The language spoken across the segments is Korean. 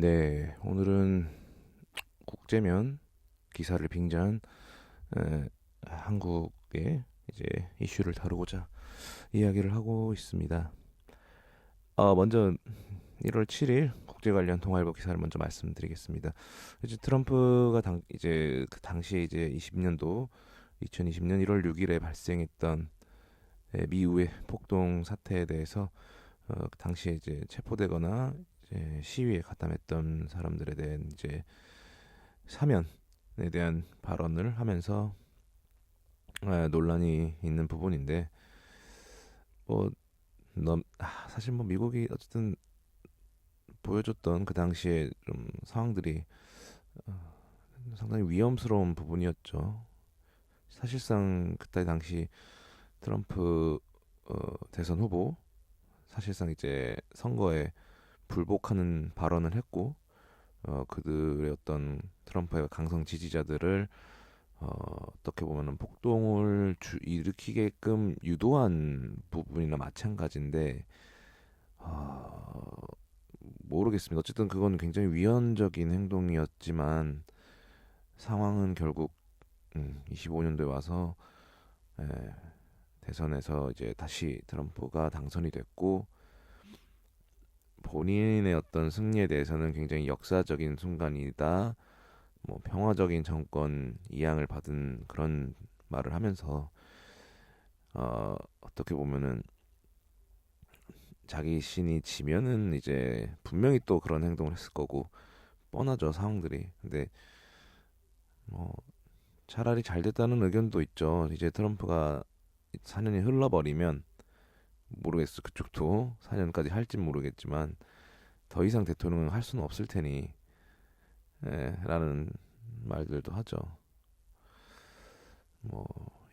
네, 오늘은 국제면 기사를 빙자한 에, 한국의 이제 이슈를 다루고자 이야기를 하고 있습니다. 어, 먼저 1월 7일 국제 관련 동아일보 기사를 먼저 말씀드리겠습니다. 이제 트럼프가 당, 이제 그 당시에 이제 20년도 2020년 1월 6일에 발생했던 에, 미우의 폭동 사태에 대해서 어, 당시에 이제 체포되거나 시위에 가담했던 사람들에 대한 이제 사면에 대한 발언을 하면서 아, 논란이 있는 부분인데 뭐 넘, 아, 사실 뭐 미국이 어쨌든 보여줬던 그 당시에 좀 상황들이 어, 상당히 위험스러운 부분이었죠. 사실상 그때 당시 트럼프 어, 대선 후보 사실상 이제 선거에 불복하는 발언을 했고 어, 그들의 어떤 트럼프의 강성 지지자들을 어, 어떻게 보면은 폭동을 주, 일으키게끔 유도한 부분이나 마찬가지인데 어, 모르겠습니다. 어쨌든 그건 굉장히 위헌적인 행동이었지만 상황은 결국 음, 25년도에 와서 에, 대선에서 이제 다시 트럼프가 당선이 됐고 본인의 어떤 승리에 대해서는 굉장히 역사적인 순간이다. 뭐 평화적인 정권 이양을 받은 그런 말을 하면서 어, 어떻게 보면은 자기 신이 지면은 이제 분명히 또 그런 행동을 했을 거고 뻔하죠 상황들이. 근데 뭐 차라리 잘 됐다는 의견도 있죠. 이제 트럼프가 4년이 흘러버리면 모르겠어. 그쪽도 4년까지 할진 모르겠지만 더 이상 대통령은 할 수는 없을 테니 예, 라는 말들도 하죠. 뭐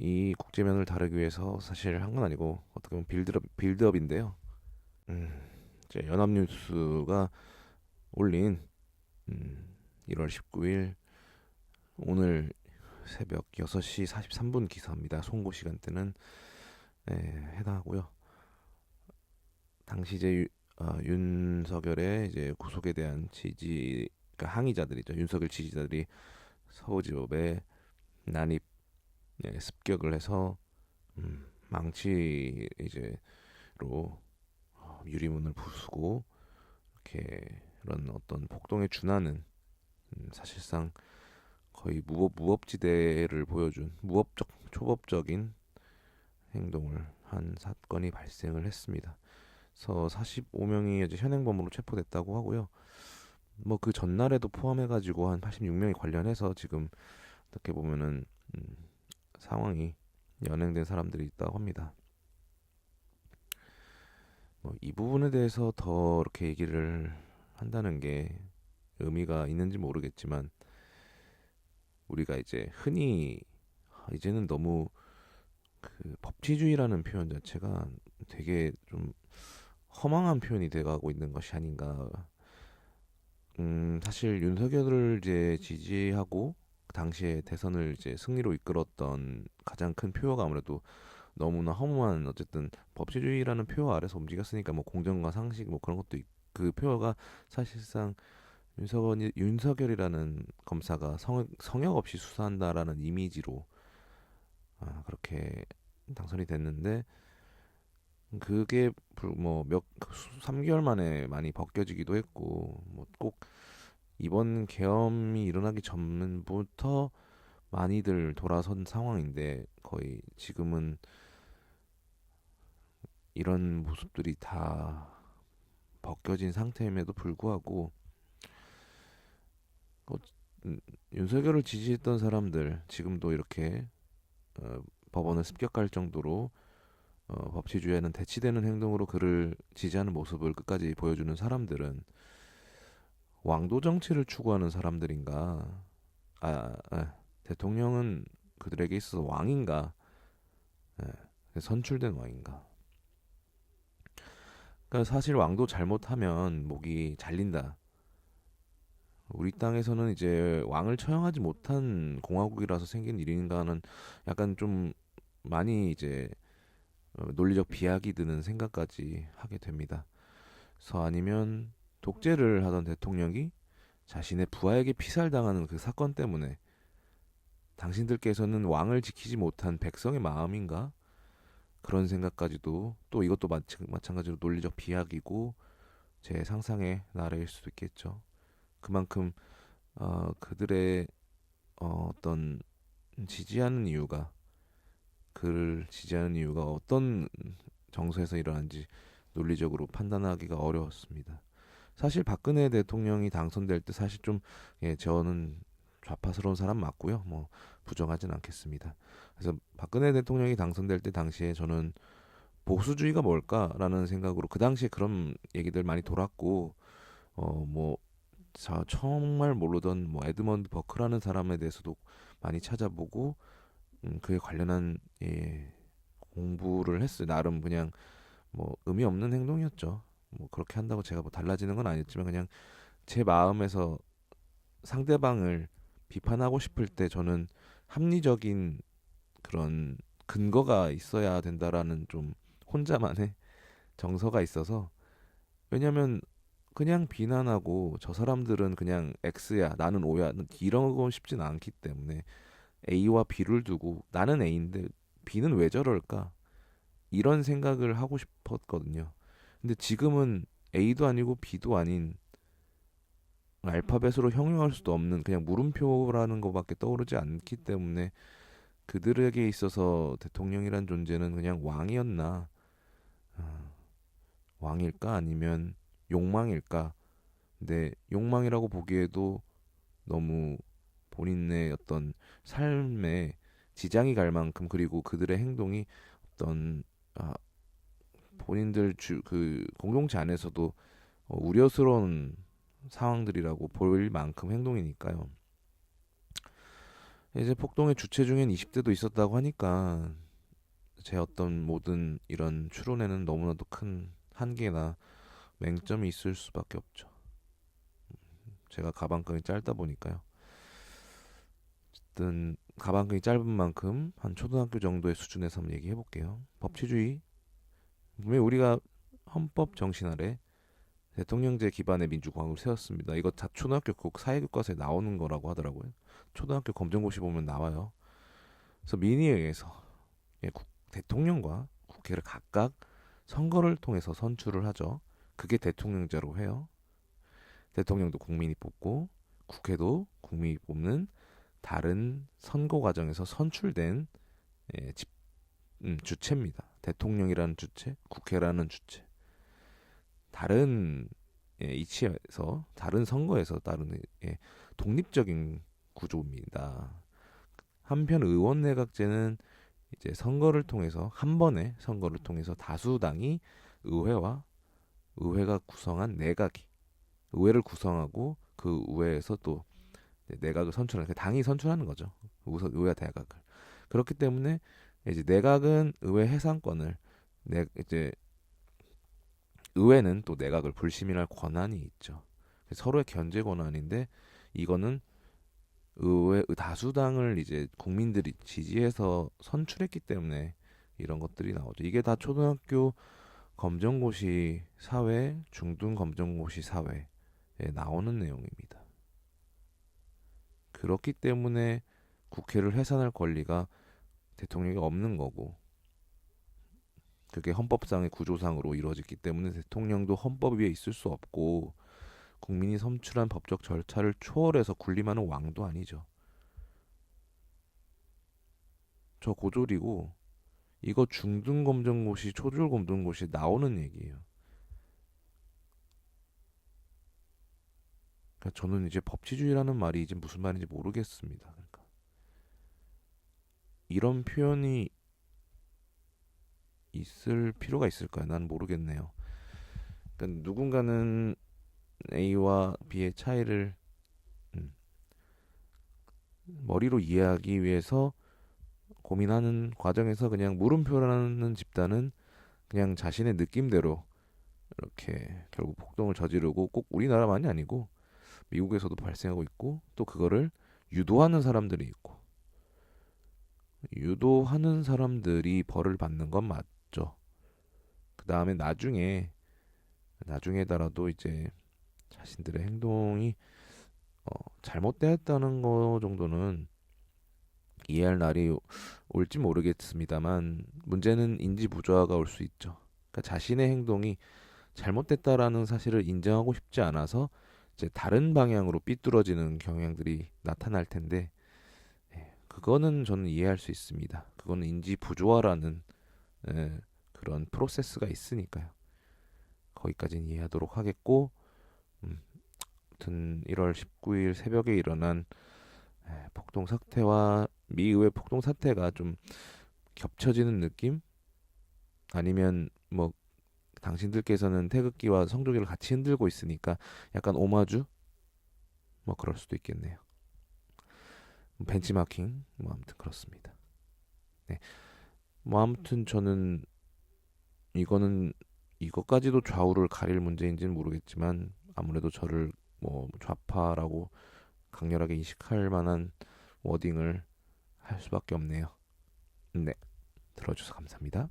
이 국제면을 다루기 위해서 사실 한 건 아니고 어떻게 보면 빌드업 빌드업인데요. 음, 이제 연합뉴스가 올린 음, 1월 19일 오늘 새벽 6시 43분 기사입니다. 송고 시간대는 예, 해당하고요. 당시 이제 유, 어, 윤석열의 이제 구속에 대한 지지 그러니까 항의자들이죠. 윤석열 지지자들이 서울지법에 난입 예, 습격을 해서 음, 망치 이제로 어, 유리문을 부수고 이렇게 이런 어떤 폭동에 준하는 음, 사실상 거의 무법 무법지대를 보여준 무법적 초법적인 행동을 한 사건이 발생을 했습니다. 그래서 45명이 이제 현행범으로 체포됐다고 하고요. 뭐 그 전날에도 포함해가지고 한 86명이 관련해서 지금 어떻게 보면은 음, 상황이 연행된 사람들이 있다고 합니다. 뭐 이 부분에 대해서 더 이렇게 얘기를 한다는 게 의미가 있는지 모르겠지만 우리가 이제 흔히 이제는 너무 그 법치주의라는 표현 자체가 되게 좀 허망한 표현이 돼가고 있는 것이 아닌가. 음, 사실 윤석열을 이제 지지하고 그 당시에 대선을 이제 승리로 이끌었던 가장 큰 표어가 아무래도 너무나 허무한 어쨌든 법치주의라는 표어 아래서 움직였으니까 뭐 공정과 상식 뭐 그런 것도 있, 그 표어가 사실상 윤석열 윤석열이라는 검사가 성, 성역 없이 수사한다라는 이미지로 아, 그렇게 당선이 됐는데 그게 뭐몇 3개월 만에 많이 벗겨지기도 했고 뭐 꼭 이번 계엄이 일어나기 전부터 많이들 돌아선 상황인데 거의 지금은 이런 모습들이 다 벗겨진 상태임에도 불구하고 어, 음, 윤석열을 지지했던 사람들 지금도 이렇게 어, 법원을 습격할 정도로 어, 법치주의에는 대치되는 행동으로 그를 지지하는 모습을 끝까지 보여주는 사람들은 왕도 정치를 추구하는 사람들인가? 아, 아 대통령은 그들에게 있어서 왕인가? 예, 선출된 왕인가? 그러니까 사실 왕도 잘못하면 목이 잘린다. 우리 땅에서는 이제 왕을 처형하지 못한 공화국이라서 생긴 일인가는 약간 좀 많이 이제 어, 논리적 비약이 드는 생각까지 하게 됩니다. 그래서 아니면 독재를 하던 대통령이 자신의 부하에게 피살당하는 그 사건 때문에 당신들께서는 왕을 지키지 못한 백성의 마음인가? 그런 생각까지도 또 이것도 마찬가지로 논리적 비약이고 제 상상의 나래일 수도 있겠죠. 그만큼 어, 그들의 어, 어떤 지지하는 이유가 그를 지지하는 이유가 어떤 정서에서 일어난지 논리적으로 판단하기가 어려웠습니다. 사실 박근혜 대통령이 당선될 때 사실 좀 예, 저는 좌파스러운 사람 맞고요. 뭐 부정하진 않겠습니다. 그래서 박근혜 대통령이 당선될 때 당시에 저는 보수주의가 뭘까라는 생각으로 그 당시에 그런 얘기들 많이 돌았고 어뭐 자 정말 모르던 뭐 에드먼드 버크라는 사람에 대해서도 많이 찾아보고 음, 그에 관련한 예, 공부를 했어요. 나름 그냥 뭐 의미 없는 행동이었죠. 뭐 그렇게 한다고 제가 뭐 달라지는 건 아니었지만 그냥 제 마음에서 상대방을 비판하고 싶을 때 저는 합리적인 그런 근거가 있어야 된다라는 좀 혼자만의 정서가 있어서 왜냐면 그냥 비난하고 저 사람들은 그냥 X야 나는 O야 이러고 싶진 않기 때문에 A와 B를 두고 나는 A인데 B는 왜 저럴까? 이런 생각을 하고 싶었거든요. 근데 지금은 A도 아니고 B도 아닌 알파벳으로 형용할 수도 없는 그냥 물음표라는 것밖에 떠오르지 않기 때문에 그들에게 있어서 대통령이란 존재는 그냥 왕이었나? 어, 왕일까? 아니면 욕망일까? 근데 욕망이라고 보기에도 너무 본인의 어떤 삶에 지장이 갈 만큼 그리고 그들의 행동이 어떤 아, 본인들 주, 그 공동체 안에서도 어, 우려스러운 상황들이라고 볼 만큼 행동이니까요. 이제 폭동의 주체 중엔 20대도 있었다고 하니까 제 어떤 모든 이런 추론에는 너무나도 큰 한계나 맹점이 있을 수밖에 없죠. 제가 가방끈이 짧다 보니까요. 어쨌든 가방끈이 짧은 만큼 한 초등학교 정도의 수준에서 한번 얘기해 볼게요. 법치주의 왜 우리가 헌법 정신 아래 대통령제 기반의 민주공화국을 세웠습니다. 이거 다 초등학교 꼭 사회교과서에 나오는 거라고 하더라고요. 초등학교 검정고시 보면 나와요. 그래서 민의에 의해서 예, 대통령과 국회를 각각 선거를 통해서 선출을 하죠. 그게 대통령제로 해요. 대통령도 국민이 뽑고 국회도 국민이 뽑는 다른 선거 과정에서 선출된 예, 집, 음, 주체입니다. 대통령이라는 주체, 국회라는 주체. 다른 예, 이치에서 다른 선거에서 다른 예, 독립적인 구조입니다. 한편 의원 내각제는 이제 선거를 통해서 한 번의 선거를 통해서 다수당이 의회와 의회가 구성한 내각이 의회를 구성하고 그 의회에서 또 내각을 선출하는 그 당이 선출하는 거죠. 의회 대각을 그렇기 때문에 이제 내각은 의회 해상권을 내 이제 의회는 또 내각을 불시민할 권한이 있죠. 서로의 견제 권한인데 이거는 의회 다수당을 이제 국민들이 지지해서 선출했기 때문에 이런 것들이 나오죠. 이게 다 초등학교 검정고시 사회, 중등 검정고시 사회에 나오는 내용입니다. 그렇기 때문에 국회를 해산할 권리가 대통령이 없는 거고 그게 헌법상의 구조상으로 이루어졌기 때문에 대통령도 헌법 위에 있을 수 없고 국민이 선출한 법적 절차를 초월해서 군림하는 왕도 아니죠. 저 고졸이고 이거 중등 검정고시, 초졸 검정고시 나오는 얘기예요. 그러니까 저는 이제 법치주의라는 말이 이제 무슨 말인지 모르겠습니다. 그러니까 이런 표현이 있을 필요가 있을까요? 난 모르겠네요. 그러니까 누군가는 A와 B의 차이를 음, 머리로 이해하기 위해서 고민하는 과정에서 그냥 물음표라는 집단은 그냥 자신의 느낌대로 이렇게 결국 폭동을 저지르고 꼭 우리나라만이 아니고 미국에서도 발생하고 있고 또 그거를 유도하는 사람들이 있고 유도하는 사람들이 벌을 받는 건 맞죠. 그 다음에 나중에 나중에더라도 이제 자신들의 행동이 어, 잘못되었다는 거 정도는 이해할 날이 올지 모르겠습니다만 문제는 인지 부조화가 올 수 있죠. 그러니까 자신의 행동이 잘못됐다라는 사실을 인정하고 싶지 않아서 이제 다른 방향으로 삐뚤어지는 경향들이 나타날 텐데 예, 그거는 저는 이해할 수 있습니다. 그거는 인지 부조화라는 예, 그런 프로세스가 있으니까요. 거기까지는 이해하도록 하겠고 음, 아무튼 1월 19일 새벽에 일어난 예, 폭동 사태와 미의회 폭동 사태가 좀 겹쳐지는 느낌? 아니면 뭐 당신들께서는 태극기와 성조기를 같이 흔들고 있으니까 약간 오마주? 뭐 그럴 수도 있겠네요. 벤치마킹 뭐 아무튼 그렇습니다. 네. 뭐 아무튼 저는 이거는 이것까지도 좌우를 가릴 문제인지는 모르겠지만 아무래도 저를 뭐 좌파라고 강렬하게 인식할 만한 워딩을 할 수밖에 없네요. 네. 들어줘서 감사합니다.